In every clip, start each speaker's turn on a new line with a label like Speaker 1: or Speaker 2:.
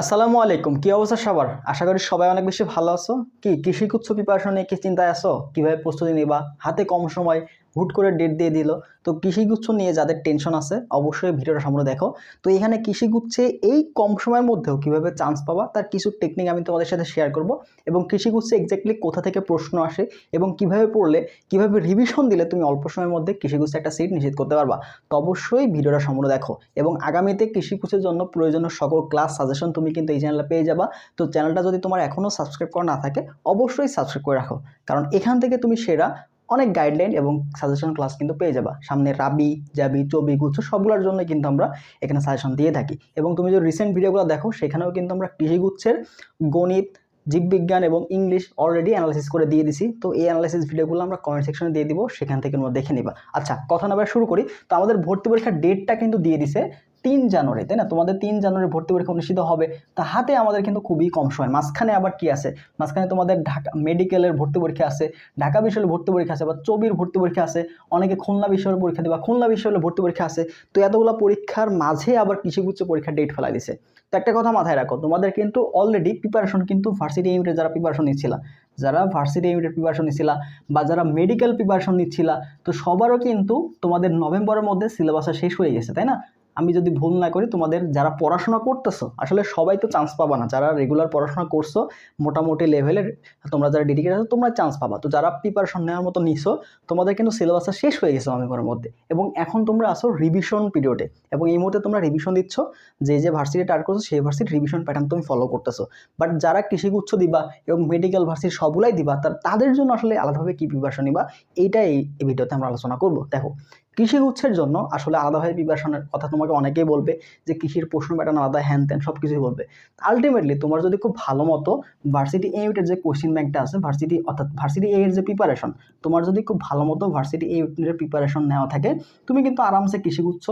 Speaker 1: আসসালামু আলাইকুম, কি অবস্থা সবার? আশা করি সবাই অনেক বেশি ভালো আছো। কি কৃষি কুচ্ছ প্রিপারেশন কি চিন্তায় আসো কীভাবে প্রস্তুতি নিবা? হাতে কম সময় হুট করে ডেট দিয়ে দিল। তো কৃষিগুচ্ছ নিয়ে যাদের টেনশন আছে, অবশ্যই ভিডিওটা সামনে দেখো। তো এখানে কৃষিগুচ্ছে এই কম সময়ের মধ্যেও কীভাবে চান্স পাবা, তার কিছু টেকনিক আমি তোমাদের সাথে শেয়ার করব এবং কৃষিগুচ্ছে এক্স্যাক্টলি কোথা থেকে প্রশ্ন আসে এবং কীভাবে পড়লে, কীভাবে রিভিশন দিলে তুমি অল্প সময়ের মধ্যে কৃষিগুচ্ছে একটা সিট নিশ্চিত করতে পারবা। তো অবশ্যই ভিডিওটা সম্পূর্ণ দেখো এবং আগামীতে কৃষিকুচের জন্য প্রয়োজনীয় সকল ক্লাস সাজেশন তুমি কিন্তু এই চ্যানেলে পেয়ে যাবা। তো চ্যানেলটা যদি তোমার এখনও সাবস্ক্রাইব করা না থাকে, অবশ্যই সাবস্ক্রাইব করে রাখো। কারণ এখান থেকে তুমি সেরা অনেক গাইডলাইন এবং সাজেশন ক্লাস কিন্তু পেয়ে যাবা। সামনে রাবি, জাবি, চবি, গুচ্ছ সবগুলোর জন্য কিন্তু আমরা এখানে সাজেশন দিয়ে থাকি। এবং তুমি যদি রিসেন্ট ভিডিওগুলো দেখো, সেখানেও কিন্তু আমরা কৃষিগুচ্ছের গণিত, জীববিজ্ঞান এবং ইংলিশ অলরেডি অ্যানালাইসিস করে দিয়ে দিছি। তো এই অ্যানালাইসিস ভিডিওগুলো আমরা কমেন্ট সেকশনে দিয়ে দিব, সেখান থেকে তোমরা দেখে নিবা। আচ্ছা কথা না শুরু করি। তো আমাদের ভর্তি পরীক্ষার ডেটটা কিন্তু দিয়ে দিছে তিন জানুয়ারি, তাই না? তোমাদের তিন জানুয়ারি ভর্তি পরীক্ষা অনুষ্ঠিত হবে। তা হাতে আমাদের কিন্তু খুবই কম সময়। মাঝখানে আবার কি আছে? মাঝখানে তোমাদের ঢাকা মেডিকেলের ভর্তি পরীক্ষা আছে, ঢাকা বিশ্ববিদ্যালয়ের ভর্তি পরীক্ষা আছে বা চবির ভর্তি পরীক্ষা আছে, অনেকে খুলনা বিশ্ববিদ্যালয়ের পরীক্ষা দেবে, বা খুলনা বিশ্ববিদ্যালয়ের ভর্তি পরীক্ষা আছে। তো এতগুলো পরীক্ষার মাঝে আবার কৃষিগুচ্ছ পরীক্ষার ডেট ফেলা দিছে। তো একটা কথা মাথায় রাখো, তোমাদের কিন্তু অলরেডি প্রিপারেশন কিন্তু ভার্সিটি ইউনিটের যারা প্রিপারেশন নিচ্ছিলা, যারা ভার্সিটি ইউনিটের প্রিপারেশন নিচ্ছিলা, বা যারা মেডিকেল প্রিপারেশন নিচ্ছিলা, তো সবারও কিন্তু তোমাদের নভেম্বরের মধ্যে সিলেবাসটা শেষ হয়ে গেছে, তাই না? আমি যদি ভুল না করি, তোমাদের যারা পড়াশোনা করতেছো, আসলে সবাই তো চান্স পাবা না। যারা রেগুলার পড়াশোনা করছ, মোটামুটি লেভেলের তোমরা যারা ডেডিকেট আছো, তোমরা চান্স পাবা। তো যারা প্রিপারেশন নেওয়ার মতো নিছো, তোমাদের কিন্তু সিলেবাসটা শেষ হয়ে গেছে নভেম্বরের মধ্যে। এবং এখন তোমরা আসো রিভিশন পিরিয়ডে এবং এই মুহূর্তে তোমরা রিভিশন দিচ্ছ, যে যে ভার্সিটি টার্ট করছ, সেই ভার্সিটির রিভিশন প্যাটার্ন তুমি ফলো করতেছো। বাট যারা কৃষিগুচ্ছ দিবা এবং মেডিকেল ভার্সিটি সবগুলাই দিবা, তার, তাদের জন্য আসলে আলাদাভাবে কী প্রিপারেশন নিবা, এইটাই এই ভিডিওতে আমরা আলোচনা করব। দেখো কৃষি উৎসের জন্য আসলে আলাদাভাবে প্রিপারেশনের কথা তোমাকে অনেকেই বলবে যে কৃষির প্রশ্ন প্যাটার্ন আলাদা, হ্যান ত্যান সব কিছুই বলবে। আলটিমেটলি তোমার যদি খুব ভালো মতো ভার্সিটি এইটের যে কোশ্চিন ব্যাংকটা আছে ভার্সিটি অর্থাৎ ভার্সিটি এর যে প্রিপারেশন তোমার যদি খুব ভালো মতো ভার্সিটি এইটের প্রিপারেশন নেওয়া থাকে, তুমি কিন্তু আরামসে কৃষিগুচ্ছ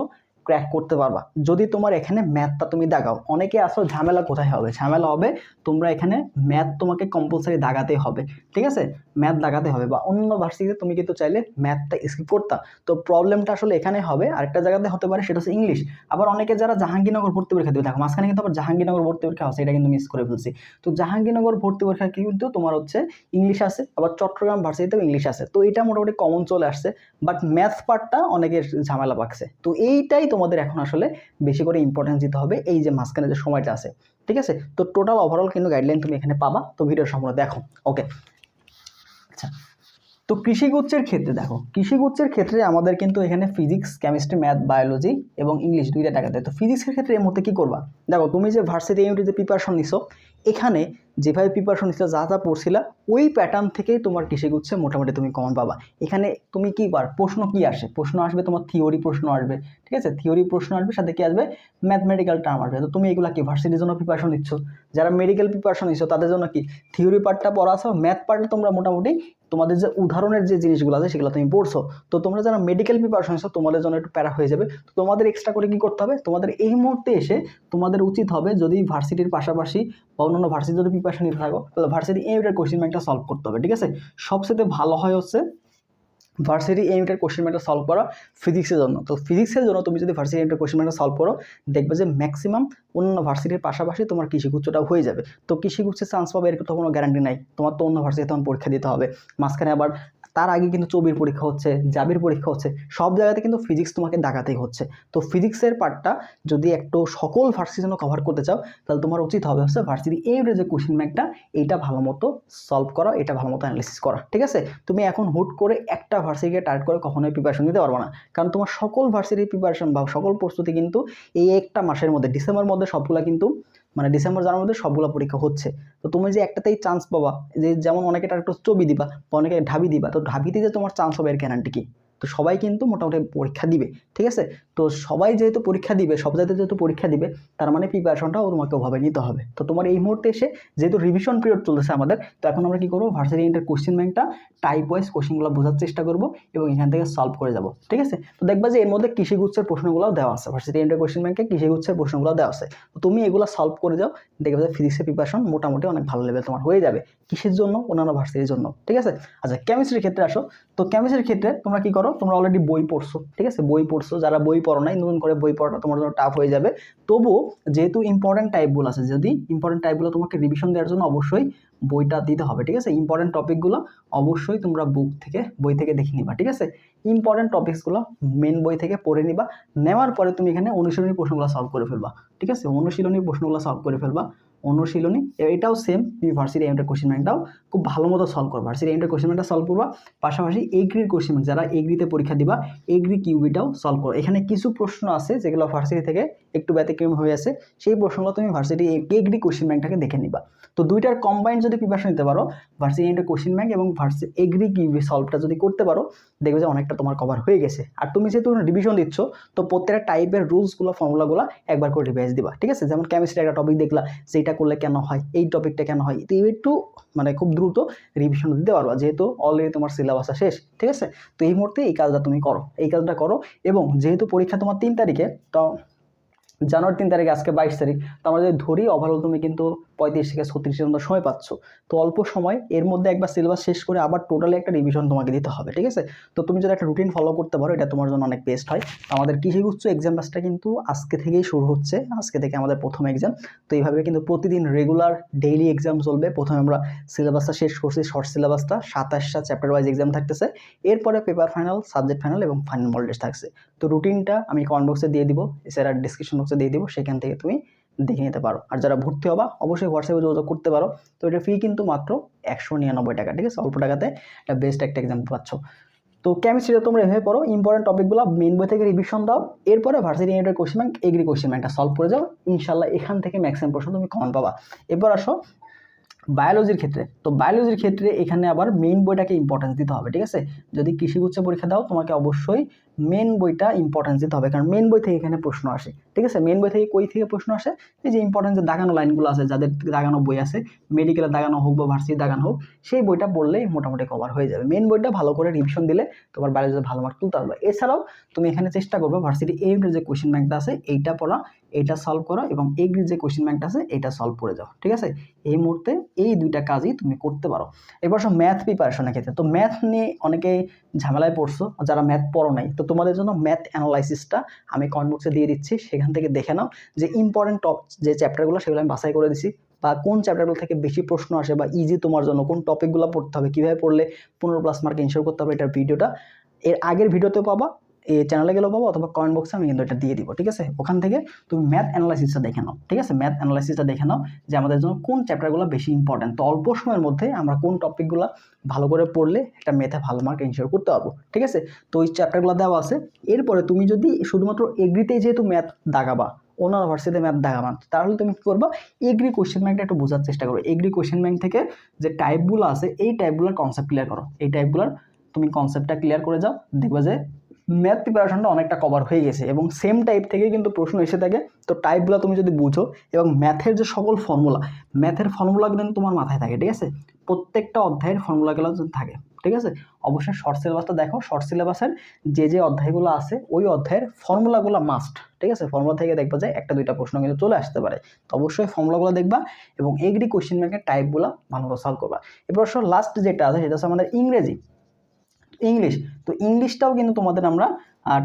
Speaker 1: ক্র্যাক করতে পারবা। যদি তোমার এখানে ম্যাথটা তুমি দাগাও, অনেকে আসো ঝামেলা কোথায় হবে? ঝামেলা হবে তোমরা এখানে ম্যাথ তোমাকে কম্পালসারি দাগাতে হবে, ঠিক আছে? ম্যাথ দাগাতে হবে বা অন্য ভার্সিটিতে তুমি কিন্তু চাইলে ম্যাথটা স্কিপ করতা। তো প্রবলেমটা আসলে এখানে হবে, আরেকটা জায়গাতে হতে পারে সেটা হচ্ছে ইংলিশ আবার অনেকে যারা জাহাঙ্গীরনগর ভর্তি পরীক্ষা দেবে, দেখো মাঝখানে কিন্তু আবার জাহাঙ্গীরনগর ভর্তি পরীক্ষা আছে, এটা কিন্তু মিস করে ফেলছি। তো জাহাঙ্গীরনগর ভর্তি পরীক্ষা কিন্তু তোমার হচ্ছে ইংলিশ আছে, আবার চট্টগ্রাম ভার্সিটিতেও ইংলিশ আছে। তো এটা মোটামুটি কমন চলে আসছে বাট ম্যাথ পার্টটা অনেকের ঝামেলা পাকছে তো এইটাই তোমাদের এখন আসলে বেশি করে ইম্পর্টেন্স দিতে হবে এই যে মাঝখানে যে সময়টা আছে, ঠিক আছে? তো টোটাল ওভারঅল কিন্তু গাইডলাইন তুমি এখানে পাবা। তো ভিডিওর সম্পূর্ণ দেখো ওকে আচ্ছা তো কৃষিগুচ্ছের ক্ষেত্রে দেখো, কৃষিগুচ্ছের ক্ষেত্রে আমাদের কিন্তু এখানে ফিজিক্স কেমিস্ট্রি ম্যাথ বায়োলজি এবং ইংলিশ দুইটা টাকা দেয়। তো ফিজিক্সের ক্ষেত্রে এই মুহূর্তে কী করবা? দেখো, তুমি যে ভার্সিটি ইউনিটে যে প্রিপারেশন নিছো এখানে যেভাবে প্রিপারেশন নিচ্ছিল, যা যা পড়ছিলা, ওই প্যাটার্ন থেকেই তোমার কৃষিগুচ্ছে মোটামুটি তুমি কমন পাবা। এখানে তুমি কী পার প্রশ্ন কী আসে? প্রশ্ন আসবে, তোমার থিওরি প্রশ্ন আসবে, ঠিক আছে? থিওরি প্রশ্ন আসবে, সাথে কী আসবে? ম্যাথমেটিক্যাল টার্ম আসবে। তো তুমি এগুলো কি ভার্সিটির জন্য প্রিপারেশন নিচ্ছ। যারা মেডিকেল প্রিপারেশন নিচ্ছ, তাদের জন্য কি? থিওরি পার্টটা পড়া আছে ম্যাথ পার্টে তোমরা মোটামুটি তোমাদের যে উদাহরণের যে জিনিসগুলো আছে, সেগুলো তুমি পড়ছো। তো তোমরা যারা মেডিকেল প্রিপারেশন নিচ্ছ, তোমাদের জন্য একটু প্যারা হয়ে যাবে। তো তোমাদের এক্সট্রা করে কী করতে হবে? তোমাদের এই মুহূর্তে এসে তোমাদের উচিত হবে যদি ভার্সিটির পাশাপাশি বা অন্যান্য ভার্সিটি যদি প্রিপারেশন নিতে থাকো, তাহলে ভার্সিটি এইটার কোশ্চেন ব্যাংকটা সলভ করতে হবে, ঠিক আছে? সবচেয়ে ভালো হয় হচ্ছে ভার্সিটি এইটার কোশ্চেন ব্যাংকটা সলভ করা ফিজিক্সের জন্য। তো ফিজিক্সের জন্য তুমি যদি ভার্সিটি এইটার কোশ্চেন ব্যাংকটা সলভ করো, দেখবে যে ম্যাক্সিমাম অন্য ভার্সিটির পাশাপাশি তোমার কৃষিগুচ্ছটা হয়ে যাবে। তো কৃষিগুচ্ছের চান্স পাবে এর তো কোনো গ্যারান্টি নাই। তোমার তো অন্য ভার্সিটি তখন পরীক্ষা দিতে হবে। মাঝখানে আবার তার আগে কিন্তু চবির পরীক্ষা হচ্ছে জাবির পরীক্ষা হচ্ছে, সব জায়গাতে কিন্তু ফিজিক্স তোমাকে ডাকাতেই হচ্ছে। তো ফিজিক্সের পার্টটা যদি একটু সকল ভার্সিটির জন্য কভার করতে চাও, তাহলে তোমার উচিত হবে হচ্ছে ভার্সিটি এর যে কোশ্চেন ব্যাংকটা এইটা ভালো মতো সলভ করা, এটা ভালো মতো অ্যানালিসিস করা, ঠিক আছে? তুমি এখন হুট করে একটা ভার্সিটিকে টার্গেট করে কখনোই প্রিপারেশন দিতে পারব না। কারণ তোমার সকল ভার্সিটির প্রিপারেশন বা সকল প্রস্তুতি কিন্তু এই একটা মাসের মধ্যে, ডিসেম্বর মধ্যে সবগুলা কিন্তু মানে ডিসেম্বর জানার মধ্যে সবগুলো পরীক্ষা হচ্ছে। তো তুমি যে একটাতেই চান্স পাবা, যে যেমন অনেকে একটু চবি দিবা বা অনেকে ঢাবি দিবা, তো ঢাবিতে যে তোমার চান্স হবে এর গ্যারান্টি কি? তো সবাই কিন্তু মোটামুটি পরীক্ষা দিবে, ঠিক আছে? তো সবাই যেহেতু পরীক্ষা দিবে, সব জায়গাতে যেহেতু পরীক্ষা দিবে, তার মানে প্রিপারেশনটাও তোমাকে ওভাবে নিতে হবে। তো তোমার এই মুহূর্তে এসে যেহেতু রিভিশন পিরিয়ড চলতেছে আমাদের, তো এখন আমরা কী করব? ভার্সিটি ইন্টার কোশ্চেন ব্যাংকটা টাইপ ওয়াইজ কোশ্চেনগুলো বোঝার চেষ্টা করব এবং এখান থেকে সলভ করে যাব, ঠিক আছে? তো দেখবা যে এর মধ্যে কৃষিগুচ্ছের প্রশ্নগুলো দেওয়া আছে। ভার্সিটি ইন্টার কোশ্চেন ব্যাংকে কৃষিগুচ্ছের প্রশ্নগুলো দেওয়া আছে। তো তুমি এগুলো সলভ করে যাও, দেখবে যে ফিজিক্সের প্রিপারেশন মোটামুটি অনেক ভালো লেভেল তোমার হয়ে যাবে। কিসের জন্য? অন্যান্য ভার্সিটির জন্য, ঠিক আছে? আচ্ছা কেমিস্ট্রির ক্ষেত্রে আসো। তো কেমিস্ট্রির ক্ষেত্রে তোমরা কি করো? তোমরা অলরেডি বই পড়ছো, ঠিক আছে? বই পড়ছো, যারা বই পড়ো নাই, নতুন করে বই পড়াটা তোমার জন্য টাফ হয়ে যাবে। তবুও যেহেতু ইম্পর্টেন্ট টাইপগুলো আছে, যদি ইম্পর্টেন্ট টাইপগুলো তোমাকে রিভিশন দেওয়ার জন্য অবশ্যই বইটা দিতে হবে, ঠিক আছে? ইম্পর্টেন্ট টপিকগুলো অবশ্যই তোমরা বুক থেকে, বই থেকে দেখে নিবা, ঠিক আছে? ইম্পর্টেন্ট টপিকসগুলো মেন বই থেকে পড়ে নিবা, নেওয়ার পরে তুমি এখানে অনুশীলনী প্রশ্নগুলো সলভ করে ফেলবা, ঠিক আছে? অনুশীলনী প্রশ্নগুলো সলভ করে ফেলবা অনুশীলনী, এটাও সেম তুমি ভার্সিটি এমটা কোশ্চেন ব্যাংকটাও খুব ভালো মতো সলভ করবা। ভার্সিটি এমটা কোশ্চেন ব্যাংকটা সলভ করবা, পাশাপাশি এগ্রির কোশ্চেন ব্যাংক যারা এগ্রিতে পরীক্ষা দিবা এগ্রি কিউবিটাও সলভ করো। এখানে কিছু প্রশ্ন আছে যেগুলো ভার্সিটি থেকে একটু ব্যতিক্রম হয়ে আছে, সেই প্রশ্নগুলো তুমি ভার্সিটি এগ্রি কোশ্চেন ব্যাংকটাকে দেখে নিবা। তো দুইটার কম্বাইন যদি প্রিপারেশন নিতে পারো ভার্সিটি এমটা কোশ্চেন ব্যাংক এবং ভার্সি এগ্রি কিউবি সলভটা যদি করতে পারো, দেখবে যে অনেকটা তোমার কভার হয়ে গেছে। আর তুমি যেহেতু রিভিশন দিচ্ছ, তো প্রত্যেকটা টাইপের রুলসগুলো ফর্মুলাগুলো একবার করে রিভাইজ দিবা, ঠিক আছে? যেমন কেমিস্ট্রি একটা টপিক দেখলা, সেইটা করলে কেন হয়? এই টপিকটা কেন হয়? তো একটু মানে খুব দ্রুত রিভিশন দিতে পারবা, যেহেতু অলরেডি তোমার সিলেবাসটা শেষ, ঠিক আছে? তো এই মুহূর্তে এই কাজটা তুমি করো, এই কাজটা করো এবং যেহেতু পরীক্ষা তোমার তিন তারিখে, তো জানুয়ারি তিন তারিখ, আজকে বাইশ তারিখ। তো আমরা যদি ধরি ওভারঅল তুমি কিন্তু পঁয়ত্রিশ থেকে ছত্রিশের মতো সময় পাচ্ছ। তো অল্প সময়, এর মধ্যে একবার সিলেবাস শেষ করে আবার টোটালি একটা রিভিশন তোমাকে দিতে হবে, ঠিক আছে? তো তুমি যদি একটা রুটিন ফলো করতে পারো, এটা তোমার জন্য অনেক বেস্ট হয়। আমাদের কৃষিগুচ্ছ এক্সাম ব্যাচটা কিন্তু আজকে থেকেই শুরু হচ্ছে, আজকে থেকে আমাদের প্রথম এক্সাম তো এইভাবে কিন্তু প্রতিদিন রেগুলার ডেইলি এক্সাম চলবে। প্রথমে আমরা সিলেবাসটা শেষ করছি শর্ট সিলেবাসটা সাতাশটা চ্যাপ্টার ওয়াইজ এক্সাম থাকতেছে। এরপরে পেপার ফাইনাল সাবজেক্ট ফাইনাল এবং ফাইনাল টেস্ট থাকছে। তো রুটিনটা আমি কমেন্ট বক্সে দিয়ে দিব, এছাড়া ডিসক্রিপশন বক্সে দিয়ে দেবো, সেখান থেকে তুমি দেখে নিতে পারো। আর যারা ভর্তি হবা, অবশ্যই হোয়াটসঅ্যাপে যোগাযোগ করতে পারো। তো এটা ফি কিন্তু মাত্র একশো নিরানব্বই টাকা, ঠিক আছে? অল্প টাকাতে একটা বেস্ট একটা এক্সাম পাচ্ছ। তো কেমিস্ট্রিটা তোমরা এভাবে পড়ো। ইম্পর্টেন্ট টপিকগুলো মেন বই থেকে রিভিশন দাও। এরপরে ভার্সিটি ইউনিটের কোশ্চেন ব্যাংক এগ্রি কোশ্চেন ব্যাংকটা সলভ করে যাও। ইনশাল্লাহ এখান থেকে ম্যাক্সিমাম প্রশ্ন তুমি কমন পাবা। এরপর আসো বায়োলজির ক্ষেত্রে। তো বায়োলজির ক্ষেত্রে এখানে আবার মেইন বইটাকে ইম্পর্টেন্স দিতে হবে, ঠিক আছে? যদি কৃষিগুচ্ছ পরীক্ষা দাও, তোমাকে অবশ্যই মেন বইটা ইম্পর্টেন্স দিতে হবে। কারণ মেন বই থেকে এখানে প্রশ্ন আসে, ঠিক আছে? মেন বই থেকে কই থেকে প্রশ্ন আসে? এই যে ইম্পর্টেন্স যে দাগানো লাইনগুলো আছে, যাদের দাগানো বই আছে মেডিকেলে দাগানো হোক বা ভার্সিটি দাগানো হোক, সেই বইটা পড়লেই মোটামুটি কভার হয়ে যাবে। মেন বইটা ভালো করে রিভিশন দিলে তোমার বায়োলজিতে ভালো মার্ক তুলতে পারবে। এছাড়াও তুমি এখানে চেষ্টা করবে ভার্সিটি এই যে কোশ্চেন ব্যাংকটা আছে, এইটা পড়া এইটা সলভ করো এবং এগ্রির যে কোয়েশ্চেন ব্যাংকটা আছে, এটা সলভ করে যাও, ঠিক আছে? এই মুহূর্তে এই দুইটা কাজই তুমি করতে পারো। এবার সব ম্যাথ প্রিপারেশনের ক্ষেত্রে। তো ম্যাথ নিয়ে অনেকেই ঝামেলায় পড়ছো, যারা ম্যাথ পড়ো নাই, তো তোমাদের জন্য ম্যাথ অ্যানালাইসিসটা আমি কমেন্ট দিয়ে দিচ্ছি, সেখান থেকে দেখে নাও যে ইম্পর্টেন্ট টপ যে চ্যাপ্টারগুলো সেগুলো আমি বাছাই করে দিছি বা কোন চ্যাপ্টারগুলো থেকে বেশি প্রশ্ন আসে বা ইজি তোমার জন্য, কোন টপিকগুলো পড়তে হবে, কীভাবে পড়লে পনেরো প্লাস মার্ক ইনশোর করতে হবে, এটার ভিডিওটা এর আগের ভিডিওতেও পাবা। এই চ্যানেলে গেলেও পাবো অথবা কমেন্ট বক্সে আমি কিন্তু এটা দিয়ে দিব, ঠিক আছে? ওখান থেকে তুমি ম্যাথ অ্যানালাইসিসটা দেখে নাও, ঠিক আছে? ম্যাথ অ্যানালাইসিসটা দেখে নাও যে আমাদের জন্য কোন চ্যাপ্টারগুলো বেশি ইম্পর্টেন্ট তো অল্প সময়ের মধ্যে আমরা কোন টপিকগুলো ভালো করে পড়লে একটা ম্যাথে ভালো মার্ক ইনশিওর করতে পারব, ঠিক আছে? তো ওই চ্যাপ্টারগুলো দেওয়া আছে, এরপরে তুমি যদি শুধুমাত্র এগ্রিতেই যেহেতু ম্যাথ দাগাবা ওনার ভার্সিতে ম্যাথ দেখাবা তাহলে তুমি কী করবা? এগ্রি কোশ্চেন ব্যাংকটা একটু বোঝার চেষ্টা করো। এগ্রি কোশ্চেন ব্যাংক থেকে যে টাইপগুলো আছে, এই টাইপগুলোর কনসেপ্ট ক্লিয়ার করো। এই টাইপগুলোর তুমি কনসেপ্টটা ক্লিয়ার করে যাও, দেখবে যে ম্যাথ প্রিপারেশনটা অনেকটা কভার হয়ে গেছে এবং সেম টাইপ থেকে কিন্তু প্রশ্ন এসে থাকে। তো টাইপগুলো তুমি যদি বুঝো এবং ম্যাথের যে সকল ফর্মুলা ম্যাথের ফর্মুলাগুলো কিন্তু তোমার মাথায় থাকে, ঠিক আছে? প্রত্যেকটা অধ্যায়ের ফর্মুলাগুলো থাকে, ঠিক আছে? অবশ্যই শর্ট সিলেবাসটা দেখো। শর্ট সিলেবাসের যে যে অধ্যায়গুলো আছে, ওই অধ্যায়ের ফর্মুলাগুলো মাস্ট ঠিক আছে? ফর্মুলা থেকে দেখবা যে একটা, দুইটা প্রশ্ন কিন্তু চলে আসতে পারে। তো অবশ্যই ফর্মুলাগুলো দেখবা এবং এগ্রি কোশ্চেন ব্যাংকের টাইপগুলো ভালো করে সলভ করবা। এরপর লাস্ট যেটা আছে, সেটা হচ্ছে আমাদের ইংরেজি। ইংলিশ। তো ইংলিশটাও কিন্তু তোমাদের আমরা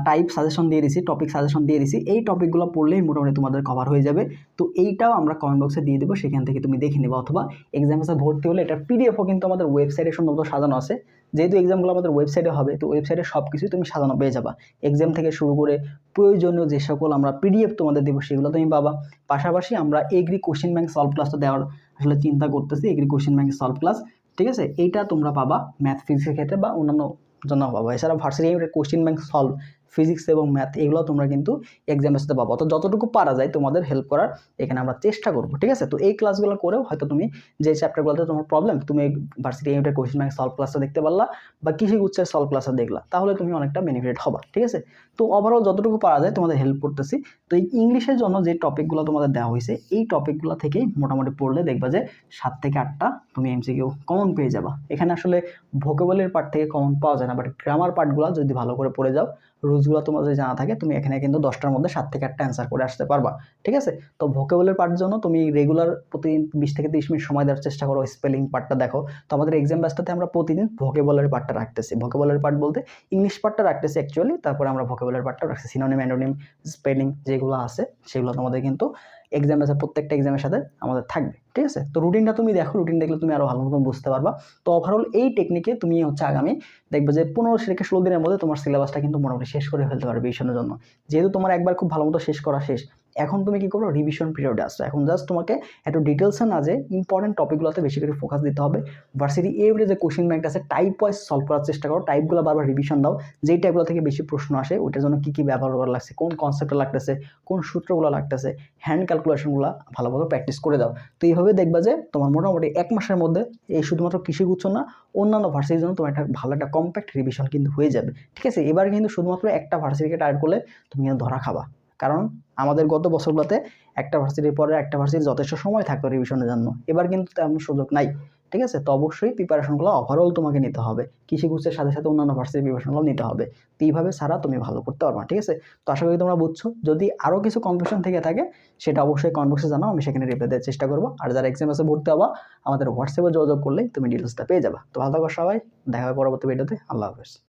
Speaker 1: টাইপ সাজেশন দিয়ে দিছি টপিক সাজেশন দিয়ে দিছি। এই টপিকগুলো পড়লেই মোটামুটি তোমাদের কভার হয়ে যাবে। তো এইটাও আমরা কমেন্ট বক্সে দিয়ে দেবো, সেখান থেকে তুমি দেখে নেবে। অথবা এক্সাম ভর্তি হলে এটা পিডিএফও কিন্তু আমাদের ওয়েবসাইটে সম্ভবত সাজানো আছে। যেহেতু এক্সামগুলো আমাদের ওয়েবসাইটে হবে, তো ওয়েবসাইটে সব কিছুই তুমি সাজানো পেয়ে যাবা। এক্সাম থেকে শুরু করে প্রয়োজনীয় যে সকল আমরা পিডিএফ তোমাদের দেবো, সেগুলো তুমি পাবা। পাশাপাশি আমরা এগ্রি কোশ্চেন ব্যাংক সলভ ক্লাসটা দেওয়ার আসলে চিন্তা করতেছি agri question bank solve class ঠিক আছে? এইটা তোমরা পাবা ম্যাথ ফিজিক্সের ক্ষেত্রে বা অন্যান্য জন্য পাবো এছাড়া varsity question bank solve physics এবং ম্যাথ এগুলো তোমরা কিন্তু এক্সামের সাথে পাবো। তো যতটুকু পারা যায় তোমাদের হেল্প করার এখানে আমরা চেষ্টা করব, ঠিক আছে? তো এই ক্লাসগুলো করেও হয়তো তুমি যে চ্যাপ্টারগুলোতে তোমার প্রবলেম তুমি ভার্সিটি ইউনিটের কোশ্চেন ব্যাংক সলভ ক্লাসটা দেখতে পারলা বা কৃষি গুচ্ছের সলভ ক্লাসটা দেখলা, তাহলে তুমি অনেকটা বেনিফিট হবা, ঠিক আছে? তো ওভারঅল যতটুকু পারা যায় তোমাদের হেল্প করতেছি। তো এই ইংলিশের জন্য যে টপিকগুলো তোমাদের দেওয়া হয়েছে, এই টপিকগুলো থেকেই মোটামুটি পড়লে দেখবা যে সাত থেকে আটটা তুমি এমসিকিউ কমন পেয়ে যাবা। এখানে আসলে ভোকেবলের পার্ট থেকে কমন পাওয়া যায় না বাট গ্রামার পার্টগুলো যদি ভালো করে পড়ে যাও রুলসগুলো তোমার যদি জানা থাকে, তুমি এখানে কিন্তু দশটার মধ্যে সাত থেকে আটটা অ্যান্সার করে আসতে পারবা, ঠিক আছে? তো ভোকেবলের পার্ট জন্য তুমি রেগুলার প্রতিদিন বিশ থেকে তিরিশ মিনিট সময় দেওয়ার চেষ্টা করো স্পেলিং পার্টটা দেখো। তো আমাদের এক্সাম ব্যাচটাতে আমরা প্রতিদিন ভোকেবলের পার্টটা রাখতেছি। ভোকেবলের পার্ট বলতে ইংলিশ পার্টটা রাখতেছি অ্যাকচুয়ালি তারপরে আমরা ভোকেবলের পার্টটা রাখছি সিনোনিম অ্যান্ডোনিম স্পেলিং যেগুলো আছে, সেগুলো তোমাদের কিন্তু এক্সাম আছে, প্রত্যেকটা এক্সামের সাথে আমাদের থাকবে, ঠিক আছে? তো রুটিনটা তুমি দেখো রুটিন দেখলে তুমি আরও ভালো মতন বুঝতে পারবা। তো ওভারঅল এই টেকনিকে তুমি হচ্ছে আগামী দেখবে যে পনেরো থেকে ষোলো দিনের মধ্যে তোমার সিলেবাসটা কিন্তু মোটামুটি শেষ করে ফেলতে পারবে এই জন্য। যেহেতু তোমার একবার খুব ভালো মতো শেষ করা শেষ এখন তুমি কি করো? রিভিশন পিরিয়ডে আসছো। এখন জাস্ট তোমাকে একটু ডিটেলসে না যে ইম্পর্টেন্ট টপিকগুলোতে বেশি করে ফোকাস দিতে হবে। ভার্সিটি এভরি যে কোশ্চেন ব্যাংক আছে টাইপ ওয়াইজ সলভ করার চেষ্টা করো। টাইপগুলো বারবার রিভিশন দাও। যেই টাইপগুলো থেকে বেশি প্রশ্ন আসে, ওইটার জন্য কী কী ব্যবহার করা লাগছে, কোন কনসেপ্টটা লাগতেছে, কোন সূত্রগুলো লাগতেছে হ্যান্ড ক্যালকুলেশনগুলো ভালোভাবে প্র্যাকটিস করে দাও। তো এইভাবে দেখবা যে তোমার মোটামুটি এক মাসের মধ্যে এই শুধুমাত্র কৃষিগুচ্ছ না, অন্যান্য ভার্সিটির জন্য তোমার একটা ভালো একটা কম্প্যাক্ট রিভিশন কিন্তু হয়ে যাবে। ঠিক আছে? এবার কিন্তু শুধুমাত্র একটা ভার্সিটিকে টার্গেট করলে তুমি কিন্তু ধরা খাবা। কারণ আমাদের গত বছরগুলোতে একটা ভার্সিটির পরে একটা ভার্সিটির যথেষ্ট সময় থাকতো রিভিশনের জন্য। এবার কিন্তু তেমন সুযোগ নাই, ঠিক আছে? তো অবশ্যই প্রিপারেশনগুলো ওভারঅল তোমাকে নিতে হবে। কৃষি গুচ্ছের সাথে সাথে অন্যান্য ভার্সিটির প্রিপারেশনগুলো নিতে হবে। তো এইভাবে ছাড়া তুমি ভালো করতে পারবে, ঠিক আছে? তো আশা করি তোমরা বুঝছ। যদি আরও কিছু কনফিউশন থেকে থাকে, সেটা অবশ্যই কনবক্সে জানাও, আমি সেখানে রিপ্লাই দেওয়ার চেষ্টা করব। আর যারা এক্সাম এসে ভর্তি হবা। আমাদের হোয়াটসঅ্যাপে যোগাযোগ করলেই তুমি ডিটেলসটা পেয়ে যাবা। তো ভালো থাকো সবাই। দেখা হবে পরবর্তী ভিডিওতে আল্লাহ হাফেজ।